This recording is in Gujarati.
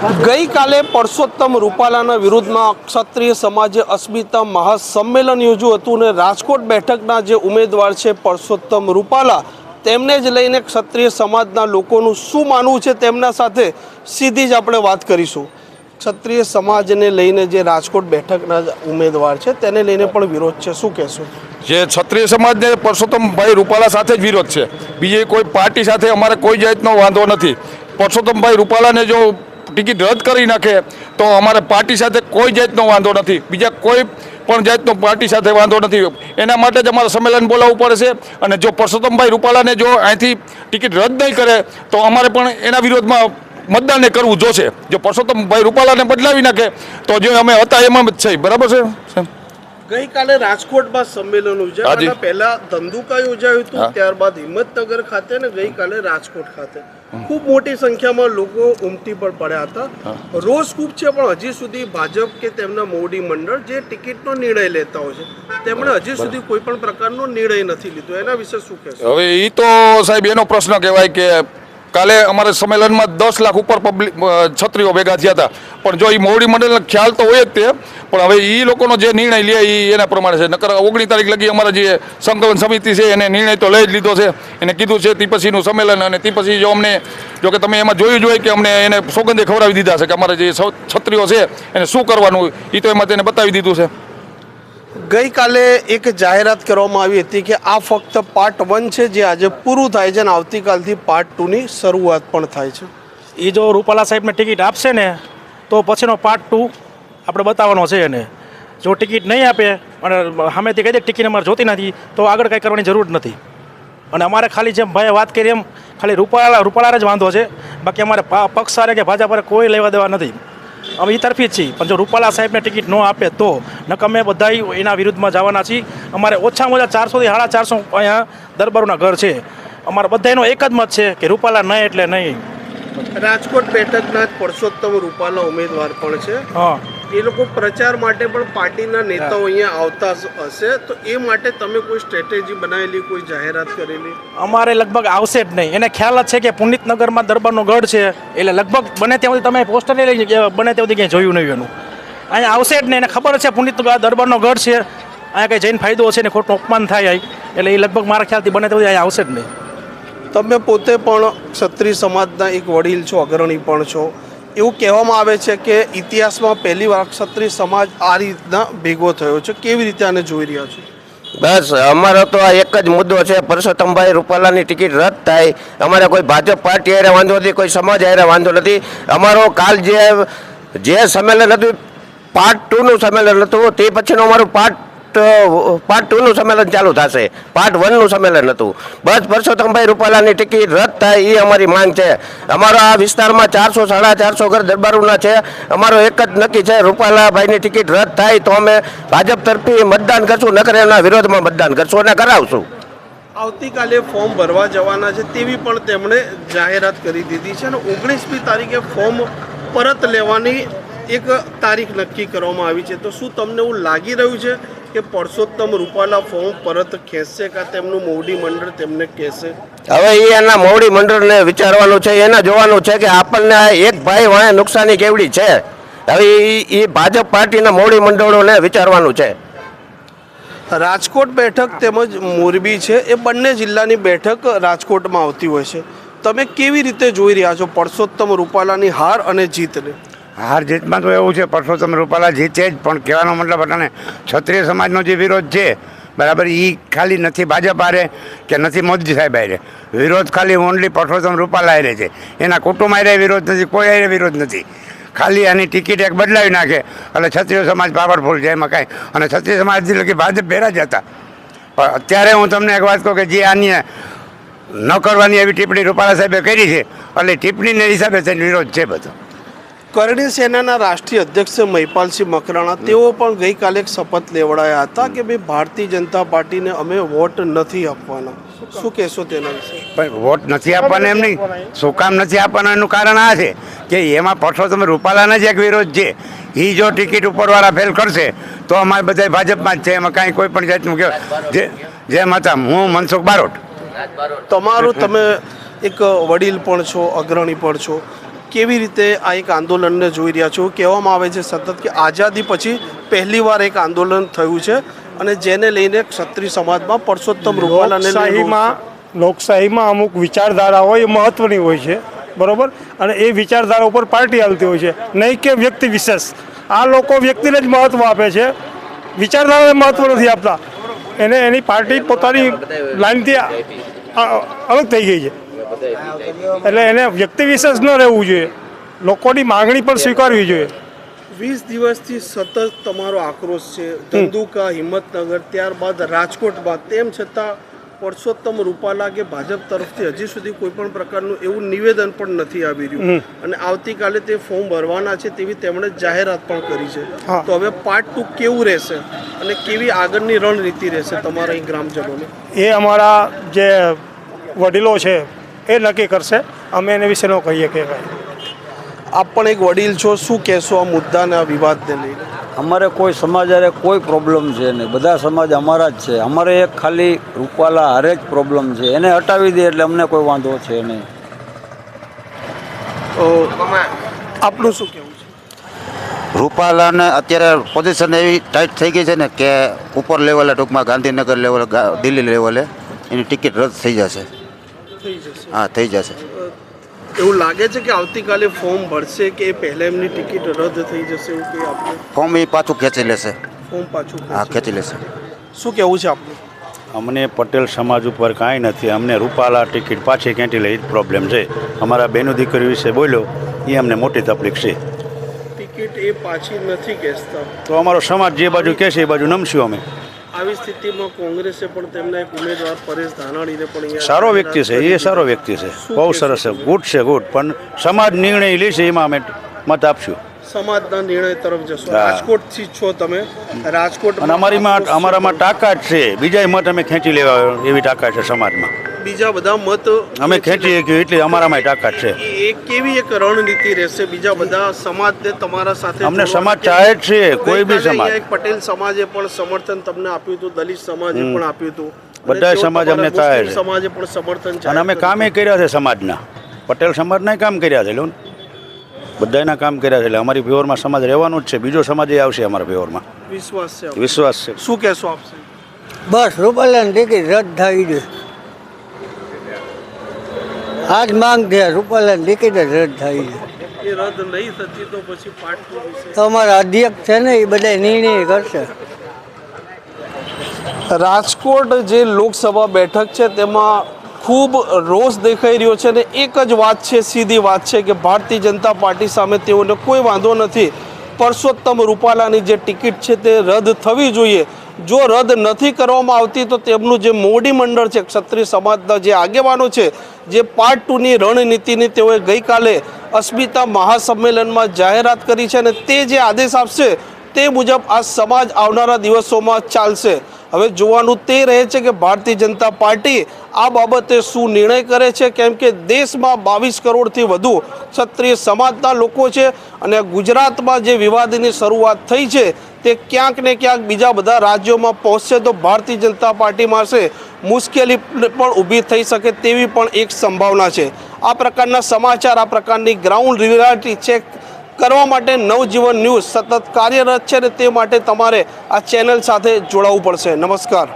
ગઈકાલે પરસોત્તમ રૂપાલાના વિરુદ્ધમાં ક્ષત્રિય સમાજે અસ્મિતા મહાસંમેલન યોજ્યું હતું અને રાજકોટ બેઠકના જે ઉમેદવાર છે પરસોત્તમ રૂપાલા, તેમને જ લઈને ક્ષત્રિય સમાજના લોકોનું શું માનવું છે તેમના સાથે સીધી જ આપણે વાત કરીશું. ક્ષત્રિય સમાજને લઈને જે રાજકોટ બેઠકના ઉમેદવાર છે, તેને લઈને પણ વિરોધ છે. શું કહેશું? જે ક્ષત્રિય સમાજને પરસોત્તમભાઈ રૂપાલા સાથે જ વિરોધ છે. બીજી કોઈ પાર્ટી સાથે અમારે કોઈ જાતનો વાંધો નથી. પરસોત્તમભાઈ રૂપાલાને જો ટિકિટ રદ કરી નાખે, તો અમારે પાર્ટી સાથે કોઈ જાતનો વાંધો નથી. બીજા કોઈ પણ જાતનો પાર્ટી સાથે વાંધો નથી. એના માટે જ અમારે સંમેલન બોલાવવું પડે છે અને જો પરસોત્તમભાઈ રૂપાલાને જો અહીંથી ટિકિટ રદ નહીં કરે, તો અમારે પણ એના વિરોધમાં મતદાનને કરવું જોશે. જો પરસોત્તમભાઈ રૂપાલાને બદલાવી નાખે, તો જે અમે હતા એમાં જ છે. બરાબર છે ગઈકાલે રાજકોટમાં સંમેલન યોજાયું પહેલા ધંધુકા યોજાયું હતું ત્યારબાદ હિંમતનગર ખાતે અને ગઈકાલે રાજકોટ ખાતે. ખૂબ મોટી સંખ્યામાં લોકો ઉમટી પર પડ્યા હતા. રોષ ખૂબ છે પણ હજી સુધી ભાજપ કે તેમના મોવડી મંડળ જે ટિકિટનો નિર્ણય લેતા હોય છે તેમણે હજી સુધી કોઈ પણ પ્રકારનો નિર્ણય નથી લીધો. એના વિશે શું કહેશો? હવે એ તો સાહેબ એનો પ્રશ્ન કહેવાય કે કાલે અમારે સંમેલનમાં દસ લાખ ઉપર પબ્લિક છત્રીઓ ભેગા થયા હતા. પણ જો એ મોવડી મંડળનો ખ્યાલ તો હોય જ તે, પણ હવે એ લોકોનો જે નિર્ણય લે એ એના પ્રમાણે છે. નકર ઓગણીસ તારીખ લગી અમારા જે સંકલન સમિતિ છે એને નિર્ણય તો લઈ જ લીધો છે. એને કીધું છે તિપસીનું સંમેલન અને તિપસી જો અમને, જો કે તમે એમાં જોયું જ હોય કે અમને એને સોગંદે ખવડાવી દીધા છે કે અમારા જે છત્રીઓ છે એને શું કરવાનું એ તો એમાં તેને બતાવી દીધું છે. ગઈકાલે એક જાહેરાત કરવામાં આવી હતી કે આ ફક્ત પાર્ટ વન છે, જે આજે પૂરું થાય છે અને આવતીકાલથી પાર્ટ ટુની શરૂઆત પણ થાય છે. એ જો રૂપાલા સાહેબને ટિકિટ આપશે ને, તો પછીનો પાર્ટ ટુ આપણે બતાવવાનો છે એને. જો ટિકિટ નહીં આપે અને સામેથી કહી દે ટિકિટ અમારે જોતી નથી, તો આગળ કાંઈ કરવાની જરૂર નથી. અને અમારે ખાલી જેમ ભાઈએ વાત કરી એમ, ખાલી રૂપાલા રૂપાલા જ વાંધો છે. બાકી અમારે પક્ષ સારે કે ભાજપ કોઈ લેવા દેવા નથી. અમે એ તરફી જ છીએ. પણ જો રૂપાલા સાહેબને ટિકિટ ન આપે તો નકમે અમે બધા એના વિરુદ્ધમાં જવાના છીએ. અમારે ઓછામાં ઓછા ચારસોથી સાડા ચારસો અહીંયા દરબારોના ઘર છે. અમારા બધાનો એક જ મત છે કે રૂપાલા નહીં એટલે નહીં. રાજકોટ બેઠકના પરસોત્તમ રૂપાલા ઉમેદવાર પણ છે. હા. એ લોકો પ્રચાર માટે પણ પાર્ટીના નેતાઓ અહીંયા આવતા હશે. તો એ માટે તમે કોઈ સ્ટ્રેટેજી બનાવેલી કોઈ જાહેરાત કરેલી? અમારે લગભગ આવશે જ નહીં. એને ખ્યાલ જ છે કે પુનિતનગરમાં દરબારનો ગઢ છે એટલે લગભગ બને ત્યાં સુધી તમે પોસ્ટર લઈ બને ત્યાં સુધી ક્યાંય જોયું નહીં એનું. અહીંયા આવશે જ નહીં. એને ખબર છે પુનિતનગર દરબારનો ગઢ છે. અહીંયા કંઈ જઈને ફાયદો હશે ને ખોટું અપમાન થાય એટલે એ લગભગ મારા ખ્યાલથી બને ત્યાં સુધી અહીંયા આવશે જ નહીં. તમે પોતે પણ ક્ષત્રિય સમાજના એક વડીલ છો અગ્રણી પણ છો. એવું કહેવામાં આવે છે કે ઇતિહાસમાં પહેલી વાર ક્ષત્રિય સમાજ આ રીતના ભેગો થયો છે. કેવી રીતે આને જોઈ રહ્યા છો? બસ, અમારો તો આ એક જ મુદ્દો છે. પરસોત્તમભાઈ રૂપાલાની ટિકિટ રદ થાય. અમારે કોઈ ભાજપ પાર્ટી હારે વાંધો નથી, કોઈ સમાજ હારે વાંધો નથી. અમારો કાલ જે જે સંમેલન હતું પાર્ટ ટુનું સંમેલન હતું, તે પછીનું અમારું પાર્ટ પાર્ટ ટુનું સંમેલન ચાલુ થશે. પાર્ટ વનનું સંમેલન હતું. બસ પરસોત્તમભાઈ રૂપાલાની ટિકિટ રદ થાય એ અમારી માંગ છે. અમારો આ વિસ્તારમાં ચારસો, સાડા ચારસો ઘર દરબારોના છે. અમારો એક જ નક્કી છે, રૂપાલાભાઈની ટિકિટ રદ થાય તો અમે ભાજપ તરફી મતદાન કરશું, નકર એના વિરોધમાં મતદાન કરશું અને કરાવશું. આવતીકાલે ફોર્મ ભરવા જવાના છે તેવી પણ તેમણે જાહેરાત કરી દીધી છે અને ઓગણીસમી તારીખે ફોર્મ પરત લેવાની એક તારીખ નક્કી કરવામાં આવી છે. તો શું તમને એવું લાગી રહ્યું છે કે પરસોત્તમ રૂપાલા ફોર્મ પરત ખેંચશે કાં તેમનું મોવડી મંડળ તેમને કહેશે? હવે એ એના મોવડી મંડળને વિચારવાનું છે એને જોવાનું છે કે આપણને આ એક ભાઈ વાંહે નુકસાની કેવડી છે. હવે એ ઈ ભાજપ પાર્ટીના મોવડી મંડળોને વિચારવાનું છે. રાજકોટ બેઠક તેમજ મોરબી છે એ બંને જિલ્લાની બેઠક રાજકોટમાં આવતી હોય છે. તમે કેવી રીતે જોઈ રહ્યા છો પરસોત્તમ રૂપાલાની હાર અને જીતને? હાર જીતમાં તો એવું છે, પરસોત્તમ રૂપાલા જીતે જ, પણ કહેવાનો મતલબ અને ક્ષત્રિય સમાજનો જે વિરોધ છે, બરાબર એ ખાલી નથી ભાજપ આરે કે નથી મોદી સાહેબ આરે વિરોધ ખાલી ઓનલી પરસોત્તમ રૂપાલા આરે છે. એના કુટુંબ આરે વિરોધ નથી, કોઈ આરે વિરોધ નથી. ખાલી આની ટિકિટ એક બદલાવી નાખે, એટલે ક્ષત્રિય સમાજ પાવરફુલ છે, એમાં કાંઈ. અને ક્ષત્રિય સમાજ લગી ભાજપ ભેરા જ હતા. પણ અત્યારે હું તમને એક વાત કહું કે જે આની ન કરવાની એવી ટિપ્પણી રૂપાલા સાહેબે કરી છે, એટલે ટિપ્પણીને હિસાબે થઈને વિરોધ છે બધો. કરણી સેનાના રાષ્ટ્રીય અધ્યક્ષ મહિપાલસિંહ મકરાણા તેઓ પણ ગઈકાલે શપથ લેવડાયા હતા કે ભાઈ ભારતીય જનતા પાર્ટીને અમે વોટ નથી આપવાના. શું કહેશો તેના વિશે? પણ વોટ નથી આપવાના એમ નહીં. શું કામ નથી આપવાના એનું કારણ આ છે કે એમાં પરસોત્તમ રૂપાલાના જ એક વિરોધ છે. એ જો ટિકિટ ઉપરવાળા ફેલ કરશે તો અમારે બધા ભાજપમાં જ છે. એમાં કાંઈ કોઈ પણ જાતનું કે જેમ હતા. હું મનસુખ બારોટ. તમારું તમે એક વડીલ પણ છો અગ્રણી પણ છો. કેવી રીતે આ એક આંદોલનને જોઈ રહ્યા છો? કહેવામાં આવે છે સતત કે આઝાદી પછી પહેલીવાર એક આંદોલન થયું છે અને જેને લઈને ક્ષત્રિય સમાજમાં પરસોત્તમ રૂપાલ અને લોકશાહીમાં અમુક વિચારધારા હોય એ મહત્વની હોય છે, બરોબર? અને એ વિચારધારા ઉપર પાર્ટી આવતી હોય છે. નહીં કે વ્યક્તિ વિશેષ. આ લોકો વ્યક્તિને જ મહત્વ આપે છે. વિચારધારાને મહત્વ નથી આપતા. એને એની પાર્ટી પોતાની અ- અલગ થઈ ગઈ છે. એટલે એને વ્યક્તિ વિશેષ ન રહેવું જોઈએ. લોકોની માગણી પણ સ્વીકારવી જોઈએ. વીસ દિવસથી સતત તમારો આક્રોશ છે. ધંધુકા હિંમતનગર ત્યારબાદ રાજકોટમાં તેમ છતાં પરસોત્તમ રૂપાલા કે ભાજપ તરફથી હજી સુધી કોઈ પણ પ્રકારનું એવું નિવેદન પણ નથી આવી રહ્યું. અને આવતીકાલે તે ફોર્મ ભરવાના છે તેવી તેમણે જાહેરાત પણ કરી છે. તો હવે પાર્ટ ટુ કેવું રહેશે? અને કેવી આગળની રણનીતિ રહેશે તમારા અહીં ગ્રામજનોની? એ અમારા જે વડીલો છે એ નક્કી કરશે. અમે એને વિશે ન કહીએ કે કાંઈ આપ પણ એક વડીલ છો શું કહેશો આ મુદ્દાને આ વિવાદને લઈને? અમારે કોઈ સમાજ હારે કોઈ પ્રોબ્લેમ છે નહીં. બધા સમાજ અમારા જ છે. અમારે એક ખાલી રૂપાલા હારે જ પ્રોબ્લેમ છે. એને હટાવી દે એટલે અમને કોઈ વાંધો છે નહીં. તો આપનું શું કહેવું છે? રૂપાલાને અત્યારે પોઝિશન એવી ટાઈટ થઈ ગઈ છે ને કે ઉપર લેવલે ટૂંકમાં ગાંધીનગર લેવલે દિલ્હી લેવલે એની ટિકિટ રદ થઈ જશે. થઈ જશે. હા થઈ જશે. એવું લાગે છે કે આવતીકાલે ફોર્મ ભરશે કે એ પહેલા એમની ટિકિટ રદ થઈ જશે એવું કંઈ આપણે ફોર્મ એ પાછું ખેંચી લેશે. ફોર્મ પાછું હા ખેંચી લેશે. શું કહેવું છે આપનું? અમને પટેલ સમાજ ઉપર કાંઈ નથી. અમને રૂપાલા ટિકિટ પાછી ખેંચી લે એ જ પ્રોબ્લેમ છે. અમારા બેનો દીકરી વિશે બોલ્યો એ અમને મોટી તકલીફ છે. ટિકિટ એ પાછી નથી ખેંચતા. તો અમારો સમાજ જે બાજુ કહેશે એ બાજુ નમશું અમે. આવી સ્થિતિમાં કોંગ્રેસે પણ તેમના એક ઉમેદવાર પરેશ ધાનાણીને પણ સારો વ્યક્તિ છે એ સારો વ્યક્તિ છે. બહુ સરસ છે ગુડ છે ગુડ. પણ સમાજ નિર્ણય લેશે એમાં અમે મત આપશું. સમાજના નિર્ણય તરફ જશો. રાજકોટથી છો તમે. રાજકોટ અને અમારીમાં અમારામાં તાકાત છે. બીજા મત અમે ખેંચી લેવા એવી તાકાત છે સમાજમાં. બીજા બધા મત અમે ખેંચી શકીએ એટલે અમારામાં તાકાત છે. એ કેવી એક રણનીતિ રહેશે? બીજા બધા સમાજને તમારા સાથે અમને સમાજ કે- ચાહે જ છે કોઈ બી સમાજ. પટેલ સમાજે પણ સમર્થન તમને આપ્યું હતું દલિત સમાજે પણ આપ્યું હતું. બધા બધાય સમાજ અમને ચાહે છે. સમાજે પણ સમર્થન અને અમે કામે કર્યા છે સમાજના. પટેલ સમાજના કામ કર્યા છે લોન ને. બધાના કામ કર્યા છે એટલે અમારી ફેવરમાં સમાજ રહેવાનું જ છે. બીજો સમાજ એ આવશે અમારા ફેવરમાં વિશ્વાસ છે. વિશ્વાસ છે. શું કહેશો આપશે બસ રૂપાલાની ટિકિટ રદ થઈ ગઈ. આજ માંગ છે રૂપાલાની ટિકિટ જ રદ થઈ. છે રદ નહીં થતી તો પછી અમારા અધ્યક્ષ છે ને એ બધા નિર્ણય કરશે. રાજકોટ જે લોકસભા બેઠક છે તેમાં ખૂબ રોષ દેખાઈ રહ્યો છે અને એક જ વાત છે સીધી વાત છે કે ભારતીય જનતા પાર્ટી સામે તેઓને કોઈ વાંધો નથી. પરસોત્તમ રૂપાલાની જે ટિકિટ છે તે રદ થવી જોઈએ. જો રદ નથી કરવામાં આવતી, તો તેમનું જે મોવડી મંડળ છે, ક્ષત્રિય સમાજના જે આગેવાનો છે, જે પાર્ટ ટુની રણનીતિની તેઓએ ગઈકાલે અસ્મિતા મહાસંમેલનમાં જાહેરાત કરી છે અને તે જે આદેશ આપશે તે મુજબ આ સમાજ આવનારા દિવસોમાં ચાલશે. હવે જોવાનું તે રહે છે કે ભારતીય જનતા પાર્ટી આ બાબતે શું નિર્ણય કરે છે? કેમ કે દેશમાં બાવીસ કરોડથી વધુ ક્ષત્રિય સમાજના લોકો છે અને ગુજરાતમાં જે વિવાદની શરૂઆત થઈ છે તે ક્યાંક ને ક્યાંક બીજા બધા રાજ્યોમાં પહોંચશે તો ભારતીય જનતા પાર્ટી પાસે મુશ્કેલી પણ ઊભી થઈ શકે તેવી પણ એક સંભાવના છે. આ પ્રકારના સમાચાર, આ પ્રકારની ગ્રાઉન્ડ રિયાલિટી ચેક કરવા માટે નવજીવન ન્યૂઝ સતત કાર્યરત છે અને તે માટે તમારે આ ચેનલ સાથે જોડાવવું પડશે. નમસ્કાર.